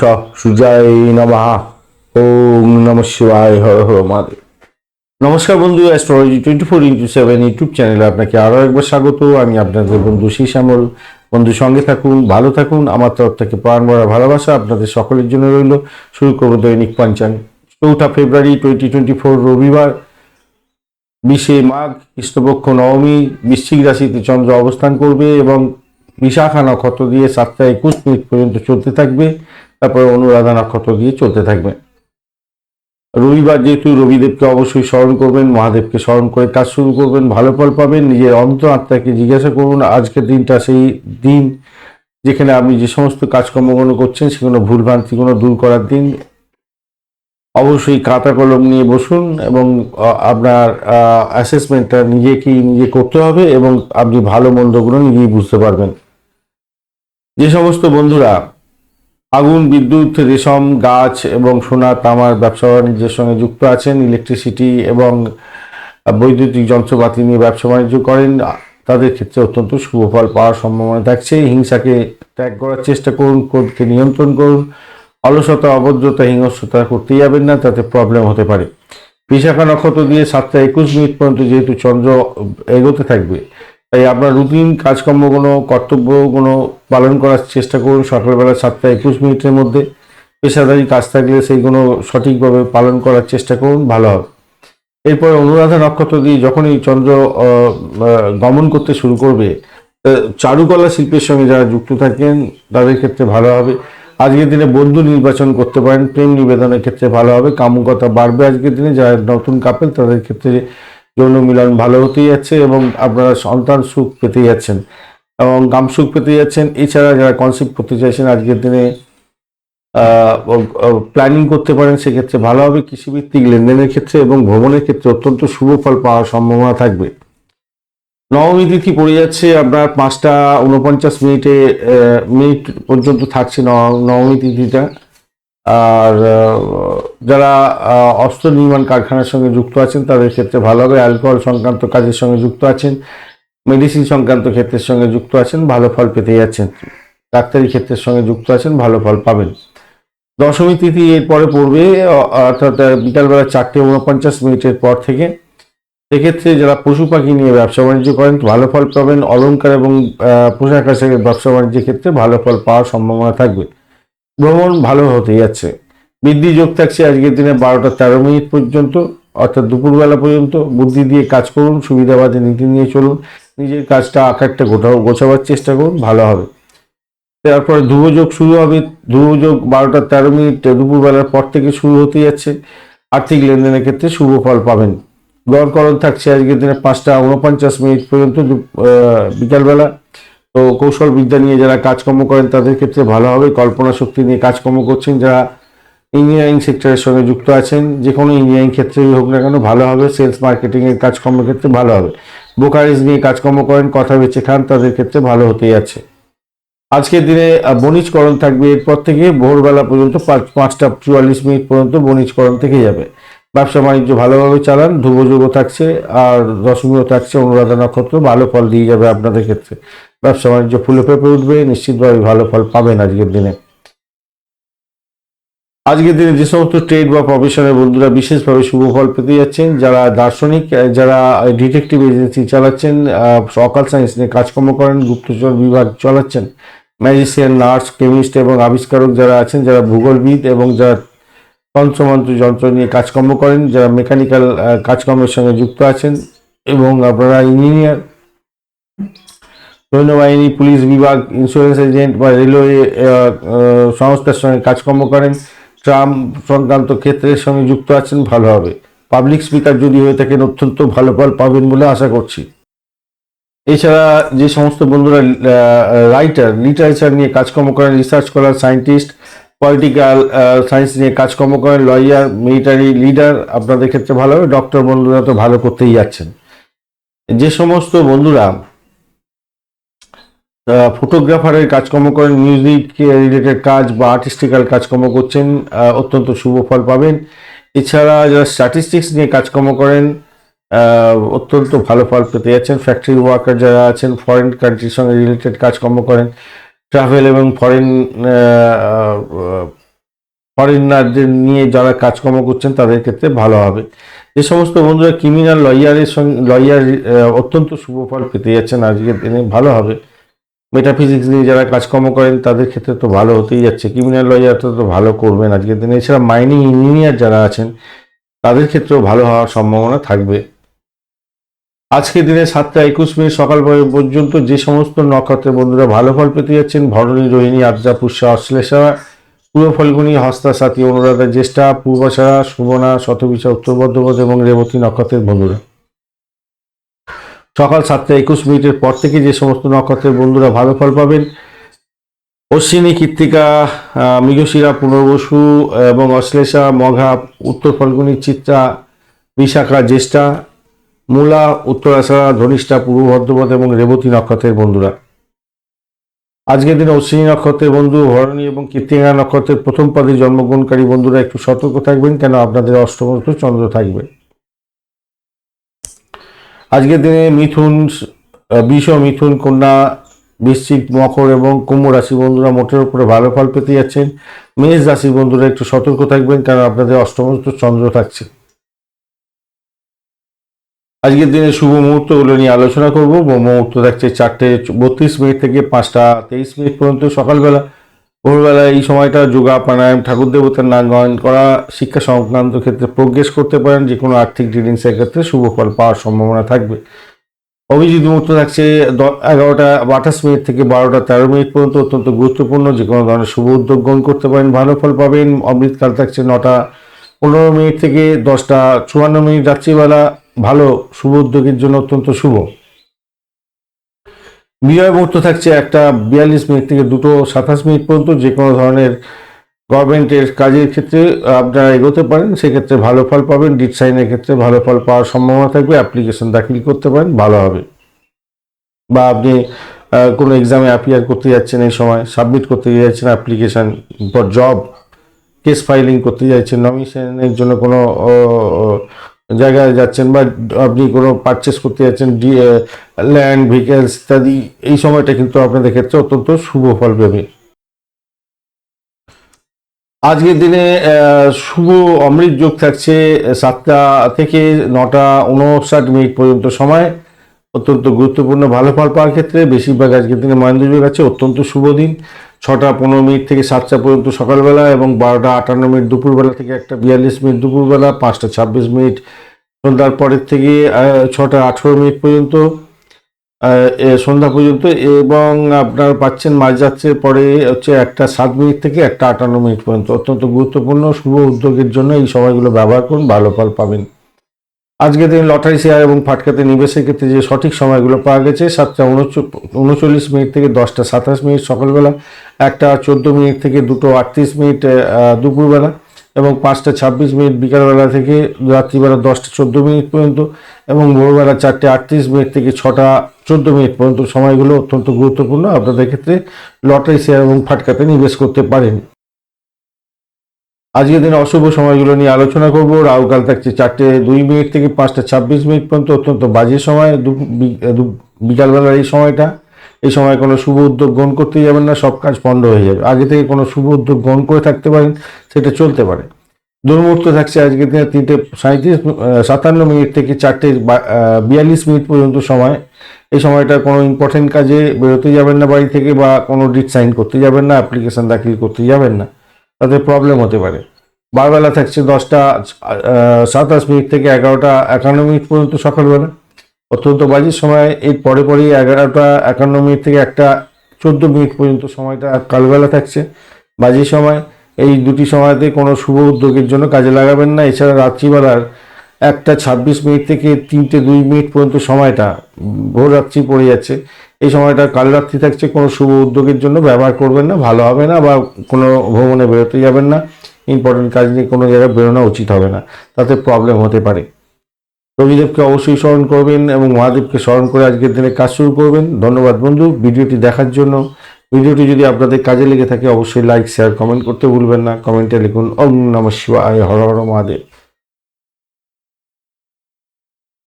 স সূর্যায় নমঃ ওম নম শিবায় হর হর মহাদেব নমস্কার বন্ধু astrology twenty four into seven YouTube চ্যানেলে আপনাকে আরও একবার স্বাগত। আমি আপনাদের বন্ধু শ্যামল বন্ধু, সঙ্গে থাকুন, ভালো থাকুন। আমার তরফ থেকে প্রাণ ভরা ভালোবাসা আপনাদের সকলের জন্য রইল। শুরু করব দৈনিক পঞ্চাঙ্গ চৌঠা ফেব্রুয়ারি টোয়েন্টি টোয়েন্টি ফোর রবিবার, বিশে মাঘ, কৃষ্ণপক্ষ নবমী, বৃশ্চিক রাশিতে চন্দ্র অবস্থান করবে এবং বিশাখা নক্ষত্র দিয়ে সাতটা একুশ মিনিট পর্যন্ত চলতে থাকবে। তারপরে অনুরাধা নক্ষত্র দিয়ে চলতে থাকবে। রবিবার যেহেতু রবিদেবকে অবশ্যই স্মরণ করবেন, মহাদেবকে স্মরণ করে কাজ শুরু করবেন, ভালো ফল পাবেন, নিজের অন্তর আত্মাকে জিজ্ঞাসা করুন, আজকের দিনটা সেই দিন যেখানে আপনি যে সমস্ত কাজকর্মগুলো করছেন, সেগুলো ভুলভ্রান্তিগুলো দূর করার দিন অবশ্যই খাতা কলম নিয়ে বসুন এবং আপনার অ্যাসেসমেন্টটা নিজেকেই নিজে করতে হবে এবং আপনি ভালো মন্দগুলো নিজেই বুঝতে পারবেন। যে সমস্ত বন্ধুরা আগুন, বিদ্যুৎ, রেশম, গাছ এবং সোনা, তামার ব্যবসা বাণিজ্যের সঙ্গে যুক্ত আছেন। ইলেকট্রিসিটি এবং বৈদ্যুতিক যন্ত্রপাতি নিয়ে ব্যবসা বাণিজ্য করেন। তাদের ক্ষেত্রে অত্যন্ত শুভ ফল পাওয়ার সম্ভাবনা থাকছে। হিংসাকে ত্যাগ করার চেষ্টা করুন, ক্রোধকে নিয়ন্ত্রণ করুন। অলসতা, অভদ্রতা, হিংস্রতা করতে যাবেন না, তাতে প্রবলেম হতে পারে। বিশাখা নক্ষত্র দিয়ে সাতটা একুশ মিনিট পর্যন্ত যেহেতু চন্দ্র এগোতে থাকবে তাই আপনার রুটিন, কাজকর্ম, কোনো কর্তব্য, কোনো পালন করার চেষ্টা করুন সকালবেলা সাতটা একুশ মিনিটের মধ্যে। পেশাদারি কাজ থাকলে সেইগুলো সঠিকভাবে পালন করার চেষ্টা করুন, ভালো হবে। এরপর অনুরাধা নক্ষত্র দিয়ে যখনই চন্দ্র গমন করতে শুরু করবে চারুকলা শিল্পের সঙ্গে যারা যুক্ত থাকেন, তাদের ক্ষেত্রে ভালো হবে। আজকের দিনে বন্ধু নির্বাচন করতে পারেন, প্রেম নিবেদনের ক্ষেত্রে ভালো হবে। কামুকতা বাড়বে আজকের দিনে, যারা নতুন কাপেল তাদের ক্ষেত্রে যৌন মিলন ভালো হতেই যাচ্ছে এবং আপনারা সন্তান সুখ পেতে যাচ্ছেন এবং কাম সুখ পেতে যাচ্ছেন। এছাড়া যারা কনসেপ্ট করতে চাইছেন আজকের দিনে প্ল্যানিং করতে পারেন, সেক্ষেত্রে ভালো হবে। কৃষিভিত্তিক লেনদেনের ক্ষেত্রে এবং ভ্রমণের ক্ষেত্রে অত্যন্ত শুভ ফল পাওয়ার সম্ভাবনা থাকবে। নবমী তিথি পড়ে যাচ্ছে আপনার পাঁচটা উনপঞ্চাশ মিনিটে মিনিট পর্যন্ত থাকছে নবমী তিথিটা। আর যারা অস্ত্র নির্মাণ কারখানার সঙ্গে যুক্ত আছেন, তাদের ক্ষেত্রে ভালো হবে। অ্যালকোহল সংক্রান্ত কাজের সঙ্গে যুক্ত আছেন, মেডিসিন সংক্রান্ত ক্ষেত্রের সঙ্গে যুক্ত আছেন, ভালো ফল পেতে যাচ্ছেন। ডাক্তারি ক্ষেত্রের সঙ্গে যুক্ত আছেন, ভালো ফল পাবেন। দশমী তিথি এরপরে পড়বে অর্থাৎ বিকালবেলা চারটে উনপঞ্চাশ মিনিটের পর থেকে। সেক্ষেত্রে যারা পশু পাখি নিয়ে ব্যবসা বাণিজ্য করেন, ভালো ফল পাবেন। অলংকার এবং পোশাক আশাকের ব্যবসা বাণিজ্যের ক্ষেত্রে ভালো ফল পাওয়ার সম্ভাবনা থাকবে। ভ্রমণ ভালো হতে যাচ্ছে। বৃদ্ধি যোগ থাকছে আজকের দিনে বারোটা তেরো মিনিট পর্যন্ত, অর্থাৎ দুপুরবেলা পর্যন্ত। বুদ্ধি দিয়ে কাজ করুন, সুবিধাবাদী নীতি নিয়ে চলুন, নিজের কাজটা আকারটা গোটাও গোছাবার চেষ্টা করুন, ভালো হবে। তারপরে ধ্রুবযোগ শুরু হবে। ধ্রুবযোগ বারোটা তেরো মিনিট, দুপুরবেলার পর থেকে শুরু হতে যাচ্ছে। আর্থিক লেনদেনের ক্ষেত্রে শুভ ফল পাবেন। গড়করণ থাকছে আজকের দিনে পাঁচটা উনপঞ্চাশ মিনিট পর্যন্ত বিকালবেলা। তো কৌশল বিদ্যা নিয়ে যারা কাজকর্ম করেন, তাদের ক্ষেত্রে ভালো হবে। কল্পনা শক্তি নিয়ে কাজকর্ম করছেন, যারা ইঞ্জিনিয়ারিং সেক্টরের সঙ্গে যুক্ত আছেন, যে কোনো ইঞ্জিনিয়ারিং ক্ষেত্রেই হোক না কেন ভালো হবে। সেলস মার্কেটিংয়ের কাজকর্মের ক্ষেত্রে ভালো হবে। বোকারিজ নিয়ে কাজকর্ম করেন, কথা বেঁচে খান, তাদের ক্ষেত্রে ভালো হতে যাচ্ছে আজকের দিনে বণিজকরণ থাকবে। এরপর থেকে ভোরবেলা পর্যন্ত পাঁচ- পাঁচটা চুয়াল্লিশ মিনিট পর্যন্ত বণিজকরণ থেকে যাবে। ব্যবসা বাণিজ্য ভালোভাবে চালান ধ্রুবযোগও থাকছে আর দশমীও থাকছে, অনুরাধা নক্ষত্র ভালো ফল দিয়ে যাবে আপনাদের ক্ষেত্রে। ব্যবসা বাণিজ্য ফুলে ফেপে উঠবে, নিশ্চিতভাবে ভালো ফল পাবেন আজকের দিনে। আজকের দিনে যে সমস্ত ট্রেড বা প্রফেশনের বন্ধুরা বিশেষভাবে শুভ ফল পেতে যাচ্ছেন, যারা দার্শনিক, যারা ডিটেকটিভ এজেন্সি চালাচ্ছেন অকাল সায়েন্স নিয়ে কাজকর্ম করেন, গুপ্তচর বিভাগ চালাচ্ছেন ম্যাজিশিয়ান নার্স কেমিস্ট এবং আবিষ্কারক যারা আছেন, যারা ভূগোলবিদ এবং যারা তন্ত্রমন্ত্র যন্ত্র নিয়ে কাজকর্ম করেন, যারা মেকানিক্যাল কাজকর্মের সঙ্গে যুক্ত আছেন এবং আপনারা ইঞ্জিনিয়ার সৈন্যবাহিনী পুলিশ বিভাগ ইন্স্যুরেন্স এজেন্ট বা রেলওয়ে সংস্থার সঙ্গে কাজকর্ম করেন। ট্রাম সংক্রান্ত ক্ষেত্রের সঙ্গে যুক্ত আছেন, ভালো হবে। পাবলিক স্পিকার যদি হয়ে থাকেন, অত্যন্ত ভালো ফল পাবেন বলে আশা করছি। এছাড়া যে সমস্ত বন্ধুরা রাইটার লিটারেচার নিয়ে কাজকর্ম করেন রিসার্চ করার সায়েন্টিস্ট পলিটিক্যাল সায়েন্স নিয়ে কাজকর্ম করেন লয়ার মিলিটারি লিডার আপনাদের ক্ষেত্রে ভালো হবে। ডক্টর বন্ধুরা তো ভালো করতেই যাচ্ছেন। যে সমস্ত বন্ধুরা ফটোগ্রাফারের কাজকর্ম করেন মিউজিক রিলেটেড কাজ বা আর্টিস্টিক্যাল কাজকর্ম করছেন অত্যন্ত শুভ ফল পাবেন। এছাড়া যারা স্ট্যাটিস্টিক্স নিয়ে কাজকর্ম করেন অত্যন্ত ভালো ফল পেতে যাচ্ছেন। ফ্যাক্টরি ওয়ার্কার যারা আছেন ফরেন কান্ট্রির সঙ্গে রিলেটেড কাজকর্ম করেন ট্রাভেল এবং ফরেন ফরেনারদের নিয়ে যারা কাজকর্ম করছেন তাদের ক্ষেত্রে ভালো হবে। যে সমস্ত বন্ধুরা ক্রিমিনাল লয়ারের সঙ্গে, লয়ার অত্যন্ত শুভ ফল পেতে যাচ্ছেন আজকের দিনে, ভালো হবে। মেটাফিজিক্স নিয়ে যারা কাজকর্ম করেন তাদের ক্ষেত্রে তো ভালো হতেই যাচ্ছে। ক্রিমিনাল লয়ার তো তো ভালো করবেন আজকের দিনে। এছাড়া মাইনিং ইঞ্জিনিয়ার যারা আছেন, তাদের ক্ষেত্রেও ভালো হওয়ার সম্ভাবনা থাকবে। আজকের দিনে সাতটা একুশ মিনিট সকাল পর্যন্ত যে সমস্ত নক্ষত্রের বন্ধুরা ভালো ফল পেতে যাচ্ছেন, ভরণী, রোহিণী আদ্রা পুষ্যা, অশ্লেষা পূর্ব ফলগুনি, হস্তা, সাথী, অনুরাধা, জ্যেষ্ঠা, পূর্বাশা সুবনা শতবিশা, উত্তর বর্ধমান এবং রেবতী নক্ষত্রের বন্ধুরা। সকাল সাতটা একুশ মিনিটের পর থেকে যে সমস্ত নক্ষত্রের বন্ধুরা ভালো ফল পাবেন, অশ্বিনী, কৃত্তিকা মৃগশিরা, পুনর্বসু এবং অশ্লেষা, মঘা, উত্তর ফলগুনি, চিত্রা, বিশাখা, জ্যেষ্ঠা মূলা, উত্তরাশা, ধনিষ্ঠা, পূর্ব বর্ধমান এবং রেবতী নক্ষত্রের বন্ধুরা। আজকের দিনে অশ্বিনী নক্ষত্রের বন্ধু ভরণী এবং কৃত্তিকা নক্ষত্রের প্রথম পদে জন্মগ্রহণকারী বন্ধুরা একটু সতর্ক থাকবেন কেন আপনাদের অষ্টমস্ত চন্দ্র থাকবে। আজকের দিনে মিথুন, বিষ মিথুন কন্যা, বৃশ্চিক, মকর এবং কুম্ভ রাশি বন্ধুরা মোটের উপরে ভালো ফল পেতে যাচ্ছেন। মেষ রাশি বন্ধুরা একটু সতর্ক থাকবেন কারণ আপনাদের অষ্টমস্ত চন্দ্র থাকছে। আজকের দিনে শুভ মুহূর্তগুলো নিয়ে আলোচনা করব। মুহূর্ত থাকছে চারটে বত্রিশ মিনিট থেকে পাঁচটা তেইশ মিনিট পর্যন্ত সকালবেলা। ভোরবেলা এই সময়টা যোগা, প্রাণায়াম, ঠাকুর দেবতার নাম গান করা, শিক্ষা সংক্রান্ত ক্ষেত্রে প্রোগ্রেস করতে পারেন। যে কোনো আর্থিক ডিলিংসের ক্ষেত্রে শুভ ফল পাওয়ার সম্ভাবনা থাকবে। অভিজিৎ মুহূর্ত থাকছে এগারোটা আঠাশ মিনিট থেকে বারোটা তেরো মিনিট পর্যন্ত অত্যন্ত গুরুত্বপূর্ণ। যে কোনো ধরনের শুভ উদ্যোগ গ্রহণ করতে পারেন, ভালো ফল পাবেন। অমৃতকাল থাকছে নটা পনেরো মিনিট থেকে দশটা চুয়ান্ন মিনিট রাত্রিবেলা। ভালো, শুভ উদ্যোগের জন্য অত্যন্ত শুভ। বিজয় মুহূর্ত থাকছে একটা বিয়াল্লিশ মিনিট থেকে দুটো সাতাশ মিনিট পর্যন্ত যে কোনো ধরনের গভর্নমেন্টের কাজের ক্ষেত্রে আপনারা এগোতে পারেন, সেক্ষেত্রে ভালো ফল পাবেন ডিট সাইনের ক্ষেত্রে ভালো ফল পাওয়ার সম্ভাবনা থাকবে অ্যাপ্লিকেশন দাখিল করতে পারেন, ভালো হবে। বা আপনি কোনো এক্সামে অ্যাপিয়ার করতে যাচ্ছেন এই সময় সাবমিট করতে যাচ্ছেন application for job case filing করতে যাচ্ছেন নমিনেশনের জন্য কোনো জায়গায় যাচ্ছেন বা আপনি কোনো পারচেস করতে যাচ্ছেন ল্যান্ড ভেহিকেলস ইত্যাদি, এই সময়টা কিন্তু আপনাদের ক্ষেত্রে অত্যন্ত শুভ ফল পাবে আজকের দিনে শুভ অমৃত যোগ থাকছে সাতটা থেকে নটা উনষাট মিনিট পর্যন্ত সময়। অত্যন্ত গুরুত্বপূর্ণ ভালো ফল পাওয়ার ক্ষেত্রে বেশিরভাগ আজকের দিনে মহেন্দ্র যোগ আছে, অত্যন্ত শুভ দিন। ছটা পনেরো মিনিট থেকে সাতটা পর্যন্ত সকালবেলা এবং বারোটা আটান্ন মিনিট দুপুরবেলা থেকে একটা বিয়াল্লিশ মিনিট দুপুরবেলা, পাঁচটা ছাব্বিশ মিনিট। সন্ধ্যার পরের থেকে ছটা আঠেরো মিনিট পর্যন্ত সন্ধ্যা পর্যন্ত এবং আপনার পাচ্ছেন মাঝরাত্রের পরে হচ্ছে একটা সাত মিনিট থেকে একটা আটান্ন মিনিট পর্যন্ত। অত্যন্ত গুরুত্বপূর্ণ, শুভ উদ্যোগের জন্য এই সময়গুলো ব্যবহার করুন, ভালো ফল পাবেন। আজকে দিন লটারি শেয়ার এবং ফাটকাতে নিবেশের ক্ষেত্রে যে সঠিক সময়গুলো পাওয়া গেছে, সাতটা উনচল্লিশ মিনিট থেকে দশটা সাতাশ মিনিট সকালবেলা, একটা চোদ্দ মিনিট থেকে দুটো আটত্রিশ মিনিট দুপুরবেলা এবং পাঁচটা ছাব্বিশ মিনিট বিকালবেলা থেকে রাত্রিবেলা দশটা চোদ্দ মিনিট পর্যন্ত এবং ভোরবেলা চারটে আটত্রিশ মিনিট থেকে ছটা চোদ্দ মিনিট পর্যন্ত সময়গুলো অত্যন্ত গুরুত্বপূর্ণ। আপনাদের ক্ষেত্রে লটারি শেয়ার এবং ফাটকাতে নিবেশ করতে পারেন। আজকের দিনে অশুভ সময়গুলো নিয়ে আলোচনা করব। রাহুকাল থাকছে চারটে দুই মিনিট থেকে পাঁচটা ছাব্বিশ মিনিট পর্যন্ত অত্যন্ত বাজে সময়। বিকালবেলার এই সময়টা, এই সময় কোনো শুভ উদ্যোগ গ্রহণ করতে যাবেন না, সব কাজ পণ্ড হয়ে যাবে। আগে থেকে কোনো শুভ উদ্যোগ গ্রহণ করে থাকতে পারেন, সেটা চলতে পারে। দুর্মুহূর্ত থাকছে আজকের দিনে তিনটে সাঁত্রিশ সাতান্ন মিনিট থেকে চারটে বিয়াল্লিশ মিনিট পর্যন্ত সময়। এই সময়টা কোনো ইম্পর্টেন্ট কাজে বেরোতে যাবেন না বাড়ি থেকে বা কোনো ডিট সাইন করতে যাবেন না অ্যাপ্লিকেশন দাখিল করতে যাবেন না। তাতে প্রবলেম হতে পারে। বারবেলা থাকছে দশটা সাতাশ মিনিট থেকে এগারোটা, একান্ন মিনিট পর্যন্ত সকালবেলা। অত্যন্ত বাজে সময়, এর পরে পরেই এগারোটা, একান্ন মিনিট থেকে একটা, চোদ্দ মিনিট পর্যন্ত সময়টা কালবেলা থাকছে। বাজে সময়, এই দুটি সময়তে কোনো শুভ উদ্যোগের জন্য কাজে লাগাবেন না। এছাড়া রাত্রিবেলার একটা ছাব্বিশ মিনিট থেকে তিনটে দুই মিনিট পর্যন্ত সময়টা, ভোর রাত্রি পড়ে যাচ্ছে। এই সময়টা কাল রাত্রি থাকছে, কোনো শুভ উদ্যোগের জন্য ব্যবহার করবেন না, ভালো হবে না বা কোনো ভ্রমণে বেরোতে যাবেন না। ইম্পর্টেন্ট কাজ নিয়ে কোনো জায়গায় বেরোনো উচিত হবে না, তাতে প্রবলেম হতে পারে। রবিদেবকে অবশ্যই স্মরণ করবেন এবং মহাদেবকে স্মরণ করে আজকের দিনে কাজ শুরু করবেন। ধন্যবাদ বন্ধু, ভিডিওটি দেখার জন্য। ভিডিওটি যদি আপনাদের কাজে লেগে থাকে, অবশ্যই লাইক শেয়ার কমেন্ট করতে ভুলবেন না। কমেন্টে লিখুন, ওম নমঃ শিবায়, হর হর মহাদেব।